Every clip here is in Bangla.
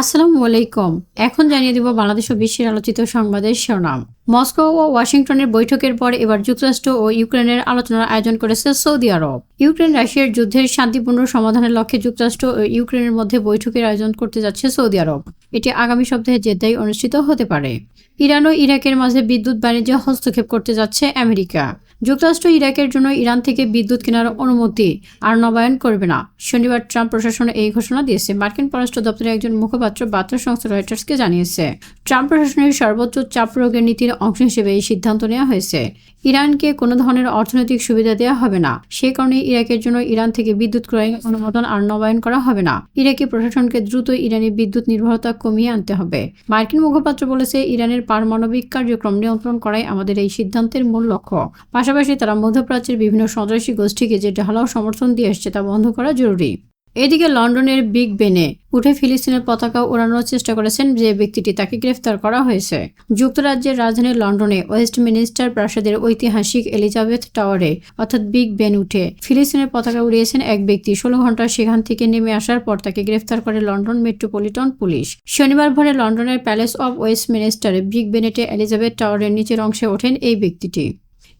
আসসালামু আলাইকুম। এখন জানিয়ে দিব বাংলাদেশ ও বিশ্বের আলোচিত সংবাদের শিরোনাম। মস্কো ও ওয়াশিংটনের বৈঠকের পর এবার যুক্তরাষ্ট্র ও ইউক্রেনের আলোচনার আয়োজন করেছে সৌদি আরব। ইউক্রেন রাশিয়ার যুদ্ধের শান্তিপূর্ণ সমাধানের লক্ষ্যে যুক্তরাষ্ট্র ও ইউক্রেনের মধ্যে বৈঠকের আয়োজন করতে যাচ্ছে সৌদি আরব। এটি আগামী সপ্তাহে জেদ্দায় অনুষ্ঠিত হতে পারে। ইরান ও ইরাকের মাঝে বিদ্যুৎ বাণিজ্যে হস্তক্ষেপ করতে যাচ্ছে আমেরিকা। যুক্তরাষ্ট্র ইরাকের জন্য ইরান থেকে বিদ্যুৎ কেনার অনুমতি আর নবায়ন করবে না। শনিবার ট্রাম্প প্রশাসন এই ঘোষণা দিয়েছে। মার্কিন পররাষ্ট্র দপ্তরের একজন মুখপাত্র বার্তা সংস্থা রয়টার্সকে জানিয়েছে। ট্রাম্প প্রশাসনের সর্বোচ্চ চাপ প্রয়োগের নীতির অংশ হিসেবে এই সিদ্ধান্ত নেওয়া হয়েছে। ইরানকে কোনো ধরনের অর্থনৈতিক সুবিধা দেওয়া হবে না। সে কারণে ইরাকের জন্য ইরান থেকে বিদ্যুৎ ক্রয়ের অনুমোদন আর নবায়ন করা হবে না। ইরাকি প্রশাসনকে দ্রুত ইরানি বিদ্যুৎ নির্ভরতা কমিয়ে আনতে হবে। মার্কিন মুখপাত্র বলেছে, ইরানের পারমাণবিক কার্যক্রম নিয়ন্ত্রণ করাই আমাদের এই সিদ্ধান্তের মূল লক্ষ্য। পাশাপাশি তারা মধ্যপ্রাচ্যের বিভিন্ন সন্ত্রাসী গোষ্ঠীকে যে ঢালাও সমর্থন দিয়ে এসছে তা বন্ধ করা জরুরি। এদিকে লন্ডনের বিগ বেনে উঠে ফিলিস্তিনের পতাকা ওড়ানোর চেষ্টা করেছেন যে ব্যক্তিটি তাকে গ্রেফতার করা হয়েছে। যুক্তরাজ্যের রাজধানী লন্ডনে ওয়েস্টমিনিস্টার প্রাসাদের ঐতিহাসিক এলিজাবেথ টাওয়ারে অর্থাৎ বিগ বেন উঠে ফিলিস্তিনের পতাকা উড়িয়েছেন এক ব্যক্তি। ষোলো ঘণ্টা সেখান থেকে নেমে আসার পর তাকে গ্রেফতার করে লন্ডন মেট্রোপলিটন পুলিশ। শনিবার ভোরে লন্ডনের প্যালেস অব ওয়েস্টমিনিস্টারে বিগ বেনেটে এলিজাবেথ টাওয়ারের নিচের অংশে ওঠেন এই ব্যক্তিটি।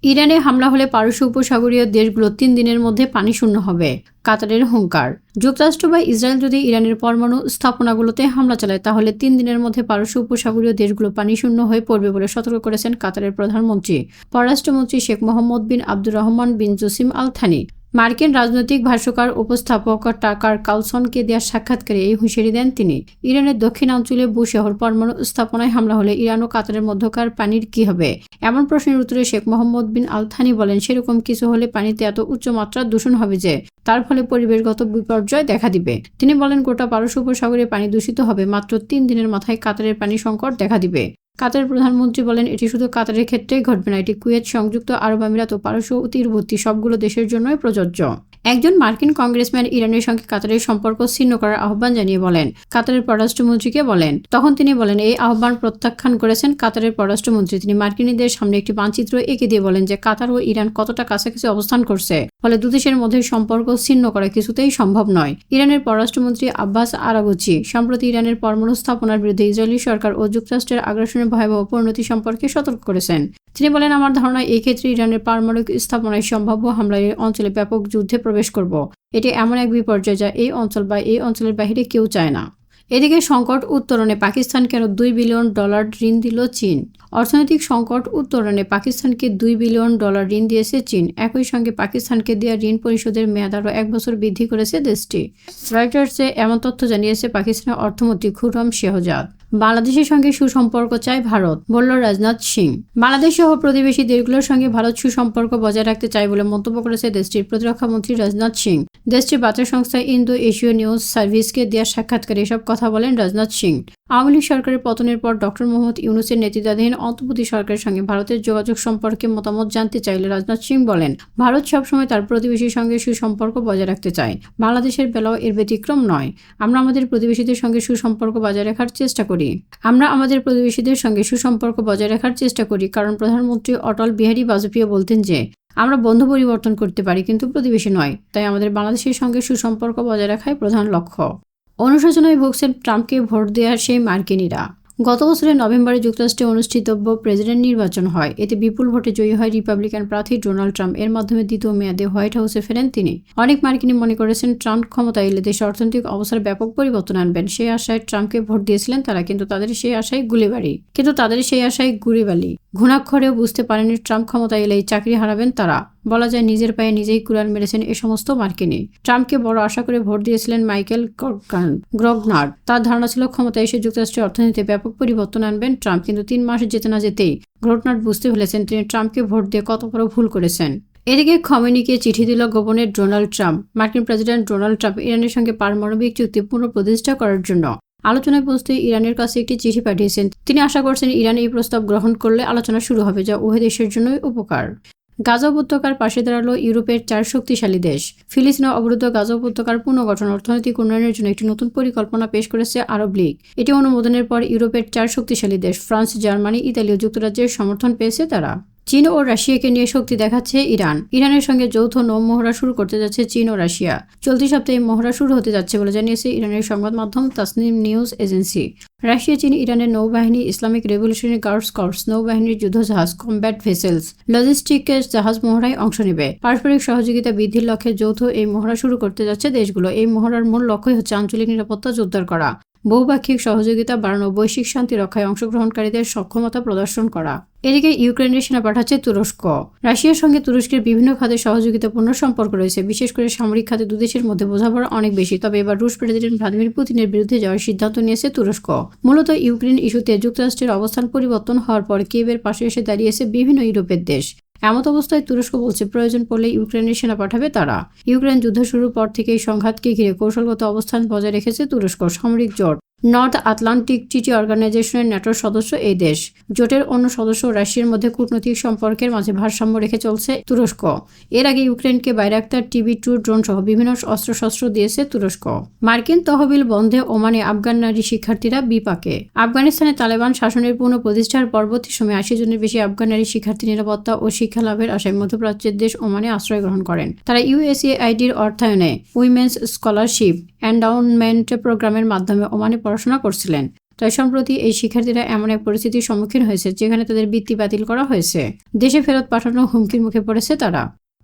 ইরানে হামলা হলে পারস্য উপসাগরীয় দেশগুলো তিন দিনের মধ্যে পানি শূন্য হবে। কাতারের হুঙ্কার। যুক্তরাষ্ট্র বা ইসরায়েল যদি ইরানের পরমাণু স্থাপনাগুলোতে হামলা চালায়, তাহলে তিন দিনের মধ্যে পারস্য উপসাগরীয় দেশগুলো পানি শূন্য হয়ে পড়বে বলে সতর্ক করেছেন কাতারের প্রধানমন্ত্রী। পররাষ্ট্রমন্ত্রী Sheikh Mohammed bin Abdur Rahman bin Jassim Al Thani মার্কিন রাজনৈতিক ভাষ্যকার উপস্থাপক টাকার কালসনকে দেওয়া সাক্ষাৎকারে এই হুঁশিয়ারি দেন তিনি। ইরানের দক্ষিণাঞ্চলে বুশহর পরমাণু স্থাপনায় হামলা হলে ইরান ও কাতারের মধ্যকার পানির কি হবে? এমন প্রশ্নের উত্তরে শেখ মোহাম্মদ বিন আলথানি বলেন, সেরকম কিছু হলে পানিতে এত উচ্চ মাত্রার দূষণ হবে যে, তার ফলে পরিবেশগত বিপর্যয় দেখা দিবে। তিনি বলেন, গোটা পারস্য উপসাগরে পানি দূষিত হবে মাত্র তিন দিনের মাথায় কাতারের পানি সংকট দেখা দিবে। কাতারের প্রধানমন্ত্রী বলেন, এটি শুধু কাতারের ক্ষেত্রেই ঘটবে না, এটি কুয়েত, সংযুক্ত আরব আমিরাত ও পারস্য তীরবর্তী সবগুলো দেশের জন্যই প্রযোজ্য। একজন মার্কিন কংগ্রেসম্যান ইরানের সঙ্গে কাতারের সম্পর্ক ছিন্ন করার আহ্বান জানিয়ে বলেন। কাতারের পররাষ্ট্রমন্ত্রীকে বলেন। তখন তিনি বলেন, এই আহ্বান প্রত্যাখ্যান করেছেন কাতারের পররাষ্ট্রমন্ত্রী। তিনি মার্কিনীদের সামনে একটি মানচিত্র এঁকে দিয়ে বলেন যে কাতার ও ইরান কতটা কাছাকাছি অবস্থান করছে। ফলে দুদেশের মধ্যে সম্পর্ক ছিন্ন করা কিছুতেই সম্ভব নয়। ইরানের পররাষ্ট্রমন্ত্রী আব্বাস আরাগুচি, সম্প্রতি ইরানের পরমাণু স্থাপনার বিরুদ্ধে ইসরায়েলি সরকার ও যুক্তরাষ্ট্রের আগ্রাসনের ভয়াবহ পরিণতি সম্পর্কে সতর্ক করেছেন। তিনি বলেন, আমার ধারণা, এই ক্ষেত্রে ইরানের পারমাণবিক স্থাপনায় সম্ভাব্য হামলায় অঞ্চলে ব্যাপক যুদ্ধে প্রবেশ করব। এটি এমন এক বিপর্যয় যা এই অঞ্চল বা এই অঞ্চলের বাহিরে কেউ চায় না। এদিকে সংকট উত্তরণে পাকিস্তান কেন দুই বিলিয়ন ডলার ঋণ দিল চীন? অর্থনৈতিক সংকট উত্তরণে পাকিস্তানকে দুই বিলিয়ন ডলার ঋণ দিয়েছে চীন। একই সঙ্গে পাকিস্তানকে দেওয়া ঋণ পরিশোধের মেয়াদ আরও এক বছর বৃদ্ধি করেছে দেশটি। রয়টার্সে এমন তথ্য জানিয়েছে পাকিস্তানের অর্থমন্ত্রী খুরম শেহজাদ। বাংলাদেশের সঙ্গে সুসম্পর্ক চায় ভারত, বলল রাজনাথ সিং। বাংলাদেশ সহ প্রতিবেশী দেশগুলোর সঙ্গে ভারত সুসম্পর্ক বজায় রাখতে চায় বলে মন্তব্য করেছে দেশটির প্রতিরক্ষা মন্ত্রী রাজনাথ সিং। দেশটির বার্তা সংস্থা ইন্দো এশীয় নিউজ সার্ভিসকে দেওয়া সাক্ষাৎকারে এসব কথা বলেন রাজনাথ সিং। আওয়ামী লীগ সরকারের পতনের পর ডক্টর মোহাম্মদ ইউনুসের নেতৃত্বাধীন অন্তর্বর্তী সরকারের সঙ্গে ভারতের যোগাযোগ সম্পর্কে মতামত জানতে চাইলে রাজনাথ সিং বলেন, ভারত সবসময় তার প্রতিবেশীর সঙ্গে সুসম্পর্ক বজায় রাখতে চায়। বাংলাদেশের বেলাও এর ব্যতিক্রম নয়। আমরা আমাদের প্রতিবেশীদের সঙ্গে সুসম্পর্ক বজায় রাখার চেষ্টা করি। আমরা আমাদের প্রতিবেশীদের সঙ্গে সুসম্পর্ক বজায় রাখার চেষ্টা করি, কারণ প্রধানমন্ত্রী অটল বিহারী বাজপেয়ী বলতেন যে, আমরা বন্ধু পরিবর্তন করতে পারি, কিন্তু প্রতিবেশী নয়। তাই আমাদের বাংলাদেশের সঙ্গে সুসম্পর্ক বজায় রাখাই প্রধান লক্ষ্য। অনুশোচনায় ভুগছেন ট্রাম্পকে ভোট দেওয়ার সেই মার্কিনীরা। গত বছরের নভেম্বরে যুক্তরাষ্ট্রে অনুষ্ঠিতব্য প্রেসিডেন্ট নির্বাচন হয়। এতে বিপুল ভোটে জয়ী হয় রিপাবলিকান প্রার্থী ডোনাল্ড ট্রাম্প। এর মাধ্যমে দ্বিতীয় মেয়াদে হোয়াইট হাউসে ফেরেন তিনি। অনেক মার্কিনী মনে করেছেন, ট্রাম্প ক্ষমতা এলে দেশের অর্থনৈতিক অবস্থার ব্যাপক পরিবর্তন আনবেন। সেই আশায় ট্রাম্পকে ভোট দিয়েছিলেন তারা, কিন্তু তাদের সেই আশায় গুলিবাড়ি কিন্তু তাদের সেই আশায় গুলিবালি। ঘুণাক্ষরেও বুঝতে পারেনি ট্রাম্প ক্ষমতা এলেই চাকরি হারাবেন তারা। বলা যায় নিজের পায়ে নিজেই কুরান মেরেছেন এ সমস্ত মার্কিনী। ট্রাম্পকে বড় আশা করে ভোট দিয়েছিলেন মাইকেল গ্রগনার তার ধারণা ছিল ক্ষমতায় এসে যুক্তরাষ্ট্রের অর্থনীতিতে ব্যাপক পরিবর্তন আনবেন ট্রাম্প, কিন্তু তিন মাস যেতে না যেতেই গ্রগনার বুঝতে ফেলেছেন তিনি ট্রাম্পকে ভোট দিয়ে কত বড় ভুল করেছেন। এদিকে খমেনিকে চিঠি দিল গোপনে ডোনাল্ড ট্রাম্প। মার্কিন প্রেসিডেন্ট ডোনাল্ড ট্রাম্প ইরানের সঙ্গে পারমাণবিক চুক্তি পুনঃপ্রতিষ্ঠা করার জন্য আলোচনায় বসতে ইরানের কাছে একটি চিঠি পাঠিয়েছেন। তিনি আশা করছেন ইরান এই প্রস্তাব গ্রহণ করলে আলোচনা শুরু হবে, যা উভয় দেশের জন্যই উপকার। গাজা উপত্যকার পাশে দাঁড়াল ইউরোপের চার শক্তিশালী দেশ। ফিলিস্তিনে অবরুদ্ধ গাজা উপত্যকার পুনর্গঠন অর্থনৈতিক উন্নয়নের জন্য একটি নতুন পরিকল্পনা পেশ করেছে আরব লীগ। এটি অনুমোদনের পর ইউরোপের চার শক্তিশালী দেশ, ফ্রান্স, জার্মানি, ইতালি ও যুক্তরাজ্যের সমর্থন পেয়েছে তারা। চীন ও রাশিয়াকে নিয়ে শক্তি দেখাচ্ছে ইরান। ইরানের সঙ্গে যৌথ নৌ মহড়া শুরু করতে যাচ্ছে চীন ও রাশিয়া। চলতি সপ্তাহে মহড়া শুরু হতে যাচ্ছে বলে জানিয়েছে ইরানের সংবাদ মাধ্যম তাসনিম নিউজ এজেন্সি। রাশিয়া, চীন, ইরানের নৌবাহিনী, ইসলামিক রেভলিউশনারি গার্ডস কর্পস নৌবাহিনীর যুদ্ধজাহাজ কম্ব্যাট ভেসেলস লজিস্টিকের জাহাজ মহড়ায় অংশ নেবে। পারস্পরিক সহযোগিতা বৃদ্ধির লক্ষ্যে যৌথ এই মহড়া শুরু করতে যাচ্ছে দেশগুলো। এই মহড়ার মূল লক্ষ্যই হচ্ছে আঞ্চলিক নিরাপত্তা জোরদার করা। বহুপাক্ষিক সহযোগিতা, বাড়ানো বৈশ্বিক শান্তি রক্ষায় অংশগ্রহণকারীদের সক্ষমতা প্রদর্শন করা। এদিকে ইউক্রেনের সেনা পাঠাচ্ছে তুরস্ক। রাশিয়ার সঙ্গে তুরস্কের বিভিন্ন খাতে সহযোগিতাপূর্ণ সম্পর্ক রয়েছে। বিশেষ করে সামরিক খাতে দুদেশের মধ্যে বোঝাপড়া অনেক বেশি। তবে এবার রুশ প্রেসিডেন্ট ভ্লাদিমির পুতিনের বিরুদ্ধে যাওয়ার সিদ্ধান্ত নিয়েছে তুরস্ক। মূলত ইউক্রেন ইস্যুতে যুক্তরাষ্ট্রের অবস্থান পরিবর্তন হওয়ার পর কিয়েভের পাশে এসে দাঁড়িয়েছে বিভিন্ন ইউরোপের দেশ। এমত অবস্থায় তুরস্ক বলছে, প্রয়োজন পড়লে ইউক্রেনের সেনা পাঠাবে তারা। ইউক্রেন যুদ্ধ শুরুর পর থেকেই সংঘাতকে ঘিরে কৌশলগত অবস্থান বজায় রেখেছে তুরস্ক। সামরিক জোট নর্থ আটলান্টিক ট্রিটি অর্গানাইজেশনের ন্যাটোর সদস্য এই দেশ। জোটের অন্য সদস্য রাশিয়ার মধ্যে কূটনৈতিক সম্পর্কের মাঝে ভারসাম্য রেখে চলছে তুরস্ক। এর আগে ইউক্রেনকে বাইরাক্তার টিভি টু ড্রোন সহ বিভিন্ন অস্ত্রশস্ত্র দিয়েছে তুরস্ক। মার্কিন তহবিল বন্ধে ওমানে আফগান নারী শিক্ষার্থীরা বিপাকে। আফগানিস্তানে তালেবান শাসনের পুনঃ প্রতিষ্ঠার পরবর্তী সময়ে আশি জনের বেশি আফগান নারী শিক্ষার্থী নিরাপত্তা ও শিক্ষা লাভের আশায় মধ্যপ্রাচ্যের দেশ ওমানে আশ্রয় গ্রহণ করেন। তারা ইউএসএআইডির অর্থায়নে উইমেন্স স্কলারশিপ এন্ডাউনমেন্ট প্রোগ্রামের মাধ্যমে ওমানে পড়াশোনা করছিলেন। তাই সম্প্রতি এই শিক্ষার্থীরা এমন এক পরিস্থিতির সম্মুখীন হয়েছে, যেখানে তাদের বৃত্তি বাতিল করা হয়েছে। দেশে ফেরত পাঠানোর হুমকির মুখে পড়েছে তারা।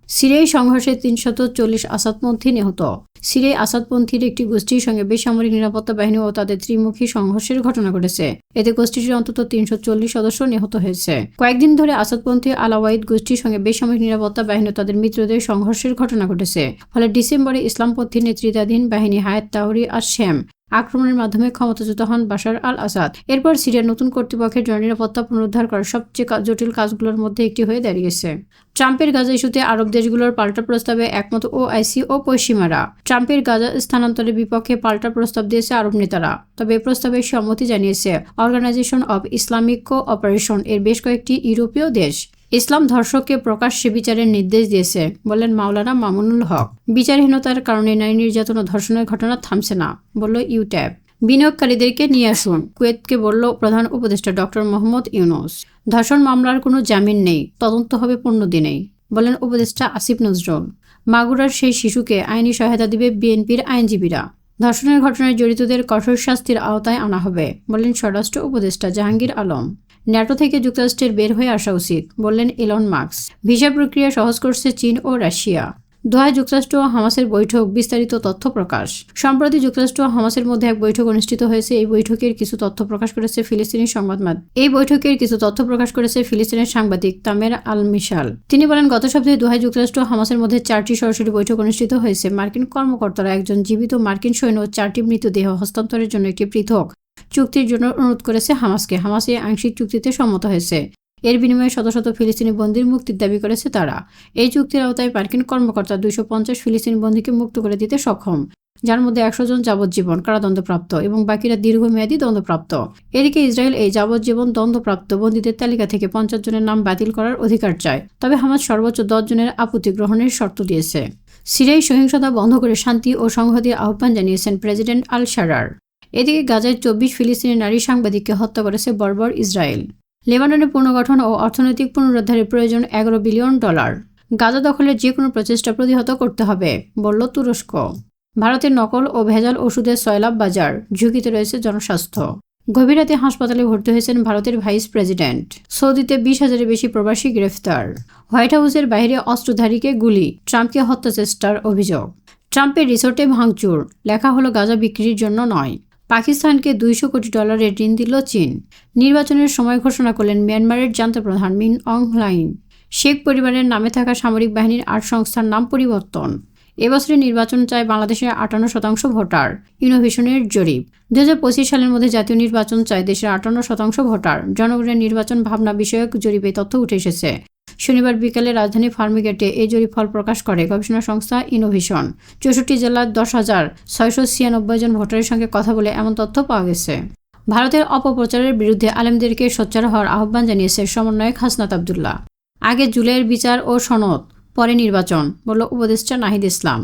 সিরিয়ায় সংঘর্ষে তিনশত চল্লিশ আসাদপন্থী নিহত। সিরিয়ায় আসাদপন্থীর একটি গোষ্ঠীর সঙ্গে বেসামরিক নিরাপত্তা বাহিনী ও তাদের ত্রিমুখী সংঘর্ষের ঘটনা ঘটেছে। এতে গোষ্ঠীটির অন্তত তিনশো চল্লিশ সদস্য নিহত হয়েছে। কয়েকদিন ধরে আসাদপন্থী আলাওয়াইদ গোষ্ঠীর সঙ্গে বেসামরিক নিরাপত্তা বাহিনী তাদের মিত্রদের সংঘর্ষের ঘটনা ঘটেছে। ফলে ডিসেম্বরে ইসলামপন্থী নেতৃত্বাধীন বাহিনী হায়াত তাহরি আর শ্যাম আক্রমণের মাধ্যমে ক্ষমতাচ্যুত হন বাশার আল আসাদ এরপর সিরিয়ার নতুন কর্তৃপক্ষের জননিরাপত্তা পুনরুদ্ধার করার সবচেয়ে জটিল কাজগুলোর মধ্যে একটি হয়ে দাঁড়িয়েছে। ট্রাম্পের গাজা ইস্যুতে আরব দেশগুলোর পাল্টা প্রস্তাবে একমত ও আইসি ও পশ্চিমারা। ট্রাম্পের গাজা স্থানান্তরের বিপক্ষে পাল্টা প্রস্তাব দিয়েছে আরব নেতারা। তবে এ প্রস্তাবে সম্মতি জানিয়েছে, organisation of Islamic cooperation এর বেশ কয়েকটি ইউরোপীয় দেশ। ইসলাম ধর্ষককে প্রকাশ্যে বিচারের নির্দেশ দিয়েছে বললেন মাওলানা মামুনুল হক। বিচারহীনতার কারণে নারী নির্যাতন ও ধর্ষণের ঘটনা থামছে না, বলল ইউট্যাব। বিনিয়োগকারীদেরকে নিয়ে আসুন, কুয়েতকে বলল প্রধান উপদেষ্টা ডক্টর মোহাম্মদ ইউনুস। ধর্ষণ মামলার কোনো জামিন নেই, তদন্ত হবে পনেরো দিনেই, বলেন উপদেষ্টা আসিফ নজরুল। মাগুরার সেই শিশুকে আইনি সহায়তা দিবে বিএনপির আইনজীবীরা। ধর্ষণের ঘটনায় জড়িতদের কঠোর শাস্তির আওতায় আনা হবে বললেন স্বরাষ্ট্র উপদেষ্টা জাহাঙ্গীর আলম। ন্যাটো থেকে যুক্তরাষ্ট্রের বের হয়ে আসা উচিত, বললেন ইলন মার্কস ভিসা প্রক্রিয়া সহজ করছে চীন ও রাশিয়া। দোহায় যুক্তরাষ্ট্র ও হামাসের বৈঠক, বিস্তারিত তথ্য প্রকাশ। সম্প্রতি যুক্তরাষ্ট্র ও হামাসের মধ্যে এক বৈঠক অনুষ্ঠিত হয়েছে। এই বৈঠকের কিছু তথ্য প্রকাশ করেছে ফিলিস্তিনি সংবাদ মাধ্যম। এই বৈঠকের কিছু তথ্য প্রকাশ করেছে ফিলিস্তিনের সাংবাদিক তামের আল মিশাল তিনি বলেন, গত সপ্তাহে দোহায় যুক্তরাষ্ট্র ও হামাসের মধ্যে চারটি সরাসরি বৈঠক অনুষ্ঠিত হয়েছে। মার্কিন কর্মকর্তারা একজন জীবিত মার্কিন সৈন্য চারটি মৃতদেহ হস্তান্তরের জন্য একটি পৃথক চুক্তির জন্য অনুরোধ করেছে হামাসকে। হামাস এই আংশিক চুক্তিতে সম্মত হয়েছে। এর বিনিময়ে শত শত ফিলিস্তিনি বন্দির মুক্তির দাবি করেছে তারা। এই চুক্তির আওতায় মার্কিন কর্মকর্তা দুইশো পঞ্চাশ ফিলিস্তিনি বন্দীকে মুক্ত করে দিতে সক্ষম, যার মধ্যে একশো জন যাবজ্জীবন, কারাদণ্ডপ্রাপ্ত এবং বাকিরা দীর্ঘমেয়াদী দণ্ডপ্রাপ্ত। এদিকে ইসরায়েল এই যাবজ্জীবন দণ্ডপ্রাপ্ত বন্দীদের তালিকা থেকে পঞ্চাশ জনের নাম বাতিল করার অধিকার চায়। তবে হামাজ সর্বোচ্চ দশ জনের আপত্তি গ্রহণের শর্ত দিয়েছে। সিরিয়ায় সহিংসতা বন্ধ করে শান্তি ও সংহতির আহ্বান জানিয়েছেন প্রেসিডেন্ট আল শারার এদিকে গাজায় চব্বিশ ফিলিস্তিনি নারী সাংবাদিককে হত্যা করেছে বর্বর ইসরায়েল। লেবাননের পুনর্গঠন ও অর্থনৈতিক পুনরুদ্ধারের প্রয়োজন এগারো বিলিয়ন ডলার। গাজা দখলের যে কোনো প্রচেষ্টা প্রতিহত করতে হবে, বলল তুরস্ক। ভারতের নকল ও ভেজাল ওষুধের সয়লাভ বাজার, ঝুঁকিতে রয়েছে জনস্বাস্থ্য। গভীর রাতে হাসপাতালে ভর্তি হয়েছেন ভারতের ভাইস প্রেসিডেন্ট। সৌদিতে বিশ হাজারের বেশি প্রবাসী গ্রেফতার। হোয়াইট হাউসের বাইরে অস্ত্রধারীকে গুলি, ট্রাম্পকে হত্যা চেষ্টার অভিযোগ। ট্রাম্পের রিসোর্টে ভাঙচুর, লেখা হলো গাঁজা বিক্রির জন্য নয়। পাকিস্তানকে দুইশো কোটি ডলারের ঋণ দিল চীন। নির্বাচনের সময় ঘোষণা করলেন মিয়ানমারের প্রধান মিন অং লাইন শেখ পরিবারের নামে থাকা সামরিক বাহিনীর আট সংস্থার নাম পরিবর্তন। এবছরের নির্বাচন চায় বাংলাদেশের আটান্ন শতাংশ ভোটার। ইনোভেশনের জরিপ। দুই হাজার পঁচিশ সালের মধ্যে জাতীয় নির্বাচন চায় দেশের আটান্ন শতাংশ ভোটার। জনগণের নির্বাচন ভাবনা বিষয়ক জরিপে তথ্য উঠে এসেছে। শনিবার বিকালে রাজধানী ফার্মিগেটে এই জরিপ ফল প্রকাশ করে গবেষণা সংস্থা ইনোভেশন। চৌষট্টি জেলার দশ হাজার ছয়শো ছিয়ানব্বই জন ভোটারের সঙ্গে কথা বলে এমন তথ্য পাওয়া গেছে। ভারতের অপপ্রচারের বিরুদ্ধে আলেমদেরকে সোচ্চার হওয়ার আহ্বান জানিয়েছে সমন্বয়ক হাসনাত আবদুল্লাহ। আগে জুলাইয়ের বিচার ও সনদ, পরে নির্বাচন, বলল উপদেষ্টা নাহিদ ইসলাম।